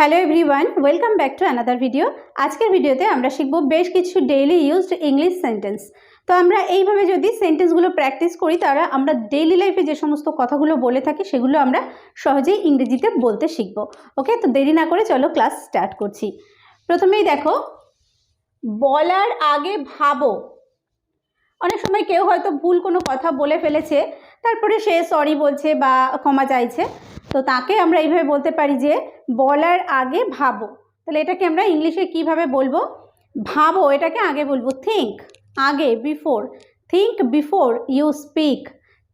Hello everyone, welcome back to another video. আজকের ভিডিওতে আমরা শিখব বেশ কিছু ডেইলি ইউজড ইংলিশ সেন্টেন্স তো আমরা এইভাবে যদি সেন্টেন্সগুলো প্র্যাকটিস করি, তারা আমরা ডেইলি লাইফে যে সমস্ত কথাগুলো বলে থাকি, সেগুলো আমরা সহজেই ইংরেজিতে বলতে শিখব। ওকে? তো দেরি না করে চলো ক্লাস স্টার্ট করছি। প্রথমেই দেখো, বলার আগে ভাবো। অনেক সময় কেউ হয়তো ভুল কোনো কথা বলে ফেলেছে, তারপরে সে সরি বলছে বা ক্ষমা চাইছে। তো তাকে আমরা এইভাবে বলতে পারি যে, বলার আগে ভাবো। তাহলে এটাকে আমরা ইংলিশে কীভাবে বলব? ভাবো, এটাকে আগে বলব। থিঙ্ক আগে before think before you speak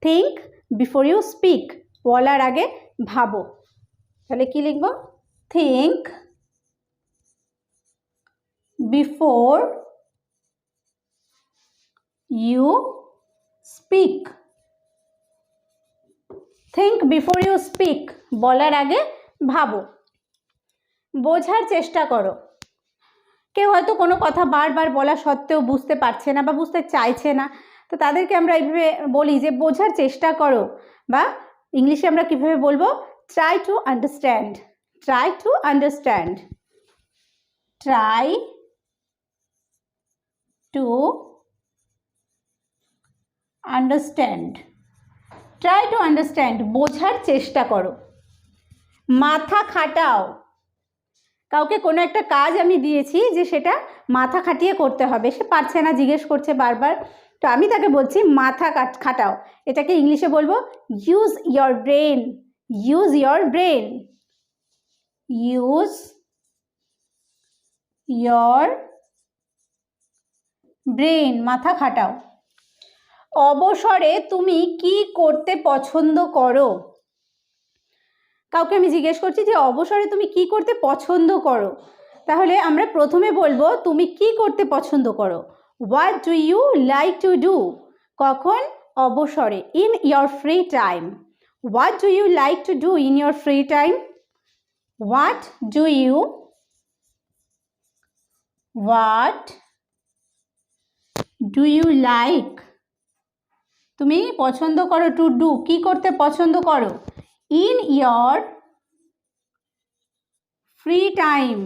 think before you speak বলার আগে ভাবো। তাহলে কি লিখব? Think before you speak think before you speak বলার আগে ভাবো। বোঝার চেষ্টা করো। কেউ হয়তো কোনো কথা বারবার বলা সত্ত্বেও বুঝতে পারছে না বা বুঝতে চাইছে না। তো তাদেরকে আমরা এইভাবে বলি যে, বোঝার চেষ্টা করো বা ইংলিশে আমরা কীভাবে বলব? Try to understand try to understand try to understand try to understand বোঝার চেষ্টা করো। মাথা খাটাও। কাউকে কোনো একটা কাজ আমি দিয়েছি যে সেটা মাথা খাটিয়ে করতে হবে। সে পারছে না, জিজ্ঞেস করছে বারবার। তো আমি তাকে বলছি, মাথা খাটাও। এটাকে ইংলিশে বলব use your brain use your brain use your brain মাথা খাটাও। অবসরে তুমি কি করতে পছন্দ করো? কাউকে আমি জিজ্ঞেস করছি যে, অবসরে তুমি কি করতে পছন্দ করো? তাহলে আমরা প্রথমে বলব, তুমি কি করতে পছন্দ করো? What do you like to do কখন? অবসরে in your free time what do you like to do in your free time what do you what do you like তুমি পছন্দ করো টু ডু কি করতে পছন্দ করো? ইন ইয়র ফ্রি টাইম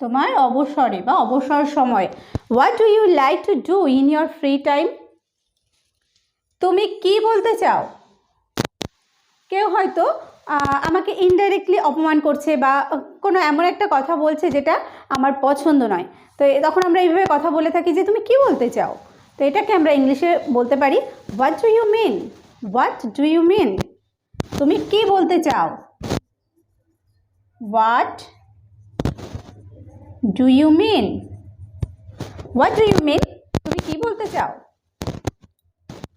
তোমার অবসরে বা অবসর সময়। What do you like to do in your free time তুমি কি বলতে চাও? কেউ হয়তো আমাকে ইনডাইরেক্টলি অপমান করছে বা কোনো এমন একটা কথা বলছে যেটা আমার পছন্দ নয়। তো তখন আমরা এইভাবে কথা বলে থাকি যে তুমি কি বলতে চাও? তো এটাকে আমরা ইংলিশে বলতে পারি what do you mean what do you mean তুমি কি বলতে চাও? What do you mean what do you mean তুমি কি বলতে চাও?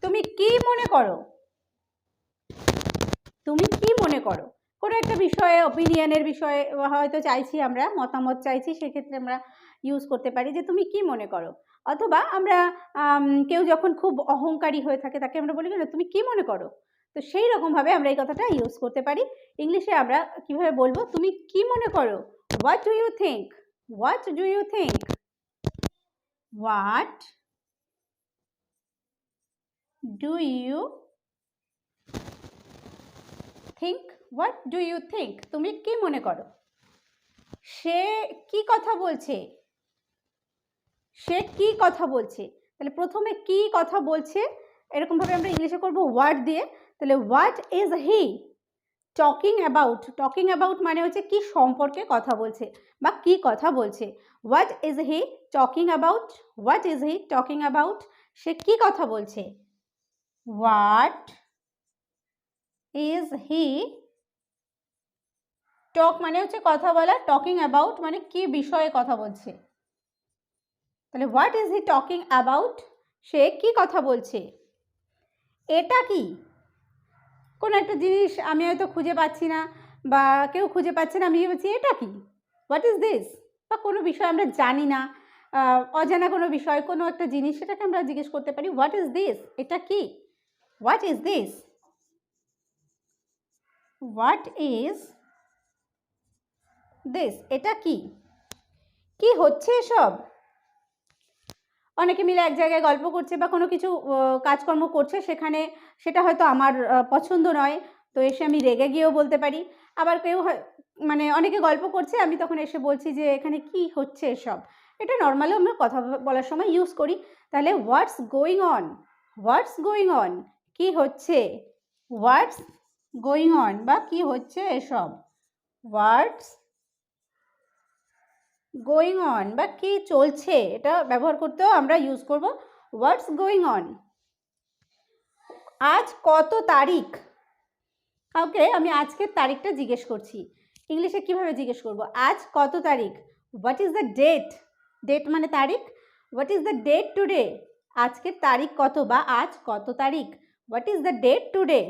তুমি কি মনে করো? তুমি কি মনে করো? কোনো একটা বিষয়ে অপিনিয়নের বিষয়ে হয়তো চাইছি আমরা, মতামত চাইছি, সেক্ষেত্রে আমরা ইউজ করতে পারি যে তুমি কি মনে করো? অথবা আমরা কেউ যখন খুব অহংকারী হয়ে থাকে তাকে আমরা বলি, না, তুমি কি মনে করো? তো সেই রকমভাবে আমরা এই কথাটা ইউজ করতে পারি। ইংলিশে আমরা কীভাবে বলব? তুমি কি মনে করো? What do you think what do you think what do you think what do you think তুমি কি মনে করো? সে কি কথা বলছে? সে কি কথা বলছে? তাহলে প্রথমে কি কথা বলছে? এরকমভাবে আমরা ইংলিশে করব ওয়ার্ড দিয়ে। তাহলে what is he talking about talking about মানে হচ্ছে কি সম্পর্কে কথা বলছে বা কি কথা বলছে? What is he talking about what is he talking about সে কি কথা বলছে? হোয়াট ইজ হি টক মানে হচ্ছে কথা বলা। টকিং অ্যাবাউট মানে কি বিষয়ে কথা বলছে? তাহলে what is he talking about সে কি কথা বলছে? এটা কি? কোনো একটা জিনিস আমি হয়তো খুঁজে পাচ্ছি না বা কেউ খুঁজে পাচ্ছে না, আমি বলছি এটা কি? হোয়াট ইজ দিস বা কোনো বিষয় আমরা জানি না অজানা কোনো বিষয়, কোনো একটা জিনিস সেটাকে আমরা জিজ্ঞেস করতে পারি হোয়াট ইজ দিস এটা কি? What is this what is this এটা কি? কি হচ্ছে এসব? অনেকে মিলে এক জায়গায় গল্প করছে বা কোনো কিছু কাজকর্ম করছে, সেখানে সেটা হয়তো আমার পছন্দ নয়। তো এসে আমি রেগে গিয়েও বলতে পারি। আবার কেউ মানে অনেকে গল্প করছে, আমি তখন এসে বলছি যে, এখানে কি হচ্ছে এসব? এটা নর্মালি আমরা কথা বলার সময় ইউজ করি। তাহলে what's going on what's going on কি হচ্ছে? হোয়াটস গোয়িং অন বা কি হচ্ছে এসব? হোয়াটস গোয়িং অন বা কি চলছে এটা ব্যবহার করতেও আমরা ইউজ করব। হোয়াটস গোয়িং অন আজ কত তারিখ? কাউকে আমি আজকের তারিখটা জিজ্ঞেস করছি। ইংলিশে কীভাবে জিজ্ঞেস করব? আজ কত তারিখ? What is the date date মানে তারিখ? What is the date today আজকের তারিখ কত বা আজ কত তারিখ? What is the date today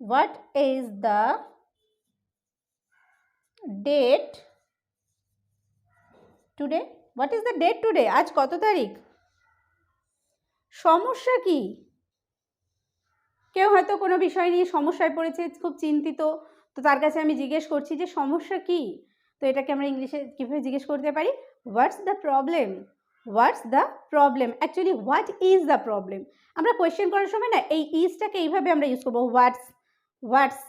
what is the date today what is the date today আজ কত তারিখ? সমস্যা কি? কেউ হয়তো কোনো বিষয় নিয়ে সমস্যায় পড়েছে, খুব চিন্তিত। তো তার কাছে আমি জিজ্ঞেস করছি যে সমস্যা কি? তো এটাকে আমরা ইংলিশে কীভাবে জিজ্ঞেস করতে পারি? What's the problem what's the problem actually what is the problem আমরা কোয়েশ্চেন করার সময় না, এই ইজটাকে এইভাবে আমরা ইউজ করব। What's what's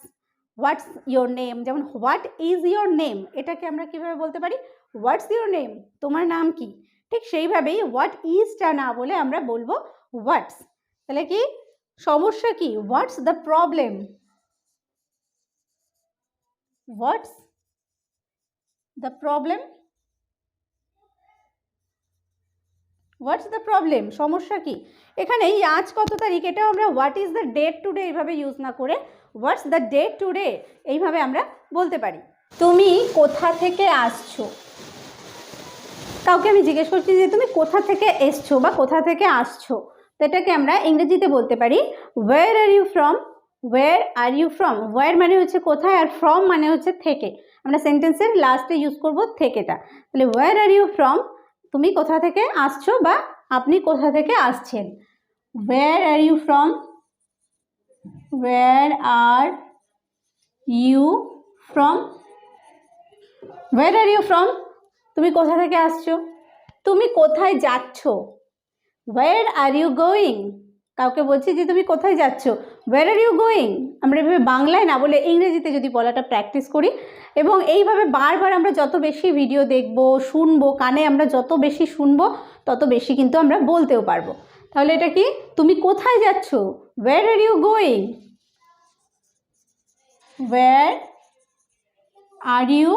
what's your name যেমন হোয়াট ইজ ইয়োর নেম এটাকে আমরা কীভাবে বলতে পারি? হোয়াটস ইয়োর নেম তোমার নাম কি? ঠিক সেইভাবেই হোয়াট ইজটা না বলে আমরা বলব হোয়াটস তাহলে কি? সমস্যা কি? What's the problem what's the problem what's the problem সমস্যা কি? এখানে এই আজ কত তারিখ? এটাও আমরা what is the date today এইভাবে ইউজ না করে হোয়াটস দ্য ডেট টুডে এইভাবে আমরা বলতে পারি। তুমি কোথা থেকে আসছো? কাউকে আমি জিজ্ঞেস করছি যে তুমি কোথা থেকে এসছো বা কোথা থেকে আসছো? তো এটাকে আমরা ইংরেজিতে বলতে পারি where are you from where are you from where মানে হচ্ছে কোথায় আর ফ্রম মানে হচ্ছে থেকে। আমরা সেন্টেন্সের লাস্টে ইউজ করব থেকেটা। তাহলে ওয়ার আর ইউ ফ্রম তুমি কোথা থেকে আসছো বা আপনি কোথা থেকে আসছেন? Where are you from where are you from where are you from তুমি কোথা থেকে আসছো? তুমি কোথায় যাচ্ছ? ওয়ার আর ইউ গোয়িং কাউকে বলছি যে, তুমি কোথায় যাচ্ছ? ওয়ার আর ইউ গোয়িং আমরা এভাবে বাংলায় না বলে ইংরেজিতে যদি বলাটা প্র্যাকটিস করি এবং এইভাবে বারবার আমরা যত বেশি ভিডিও দেখব, শুনব, কানে আমরা যত বেশি শুনব, তত বেশি কিন্তু আমরা বলতেও পারব। তাহলে এটা কি? তুমি কোথায় যাচ্ছ? Where are you going where are you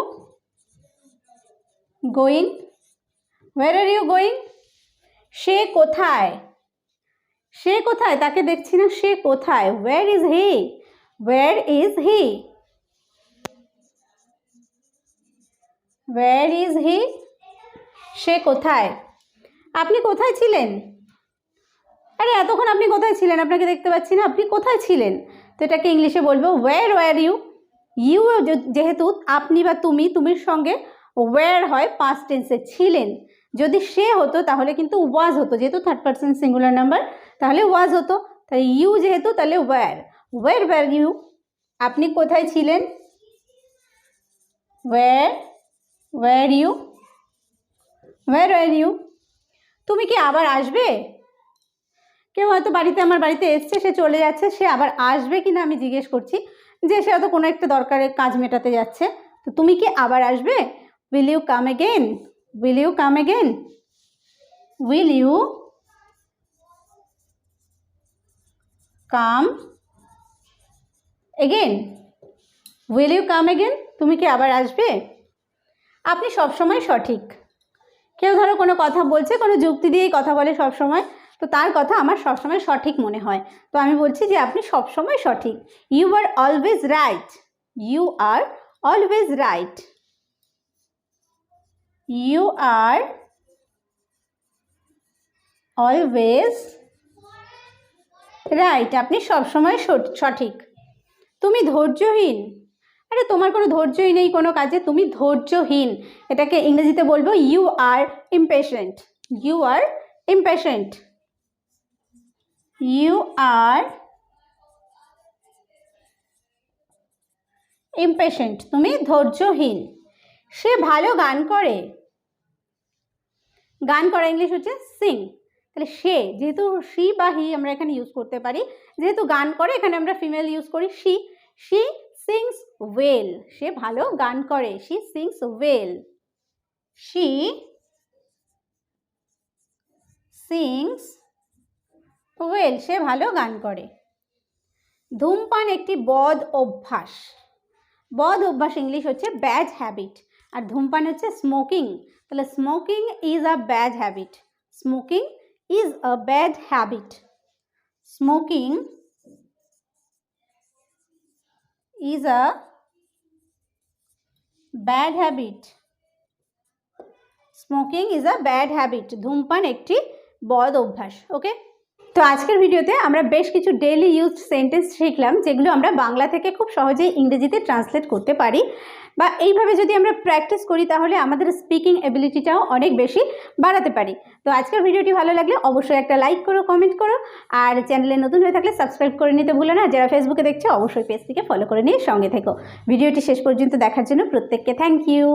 going where are you going সে কোথায়? সে কোথায়? তাকে দেখছি না। সে কোথায়? Where is he where is he where is he সে কোথায়? আপনি কোথায় ছিলেন? আরে, এতক্ষণ আপনি কোথায় ছিলেন? আপনাকে দেখতে পাচ্ছি না। আপনি কোথায় ছিলেন? তো এটাকে ইংলিশে বলব ওয়ার ওয়ার ইউ ইউ যেহেতু আপনি বা তুমি, তুমির সঙ্গে ওয়ার হয় পাস্ট টেন্সে ছিলেন। যদি সে হতো, তাহলে কিন্তু ওয়াজ হতো। যেহেতু থার্ড পার্সন সিঙ্গুলার নাম্বার তাহলে ওয়াজ হতো। তাহলে ইউ যেহেতু, তাহলে ওয়ার ওয়ার ওয়ার ইউ আপনি কোথায় ছিলেন? Where were you where were you তুমি কি আবার আসবে? কেউ হয়তো বাড়িতে, আমার বাড়িতে এসছে, সে চলে যাচ্ছে, সে আবার আসবে কি না আমি জিজ্ঞেস করছি। যে সে হয়তো কোনো একটা দরকারের কাজ মেটাতে যাচ্ছে। তো তুমি কি আবার আসবে? Will you come again will you come again will you come again will you come again তুমি কি আবার আসবে? আপনি সবসময় সঠিক। কেউ ধরো কোনো কথা বলছে, কোনো যুক্তি দিয়েই কথা বলে সব সময় তো তার কথা আমার সবসময় সঠিক মনে হয়। তো আমি বলছি যে আপনি সবসময় সঠিক। You are always right you are always right you are always right আপনি সবসময় সঠ- সঠিক। তুমি ধৈর্যহীন। আরে তোমার কোনো ধৈর্যই নেই কোনো কাজে, তুমি ধৈর্যহীন। এটাকে ইংরেজিতে বলব you are impatient you are impatient you are impatient তুমি ধৈর্যহীন। সে ভালো গান করে। গান করা ইংলিশ হচ্ছে সিং তাহলে সে, যেহেতু সি বা হি আমরা এখানে ইউজ করতে পারি, যেহেতু গান করে, এখানে আমরা ফিমেল ইউজ করি, সি সি সিংস ওয়েল সে ভালো গান করে, she sings well she sings well সে ভালো গান করে। ধূমপান একটি বদ অভ্যাস। বদ অভ্যাস ইংলিশ হচ্ছে ব্যাড হ্যাবিট আর ধূমপান হচ্ছে স্মোকিং তাহলে smoking is a bad habit smoking is a bad habit smoking is a bad habit smoking is a bad habit ধূমপান একটি বদ অভ্যাস ওকে তো আজকের ভিডিওতে আমরা বেশ কিছু ডেইলি ইউজ সেন্টেন্স শিখলাম, যেগুলো আমরা বাংলা থেকে খুব সহজেই ইংরেজিতে ট্রান্সলেট করতে পারি। বা এইভাবে যদি আমরা প্র্যাকটিস করি, তাহলে আমাদের স্পিকিং এবিলিটিটাও অনেক বেশি বাড়াতে পারি। তো আজকের ভিডিওটি ভালো লাগলে অবশ্যই একটা লাইক করো কমেন্ট করো, আর চ্যানেলে নতুন হয়ে থাকলে সাবস্ক্রাইব করে নিতে ভুলো না। যারা ফেসবুকে দেখছে, অবশ্যই পেজটিকে ফলো করে নিয়ে সঙ্গে থেকো। ভিডিওটি শেষ পর্যন্ত দেখার জন্য প্রত্যেককে থ্যাংক ইউ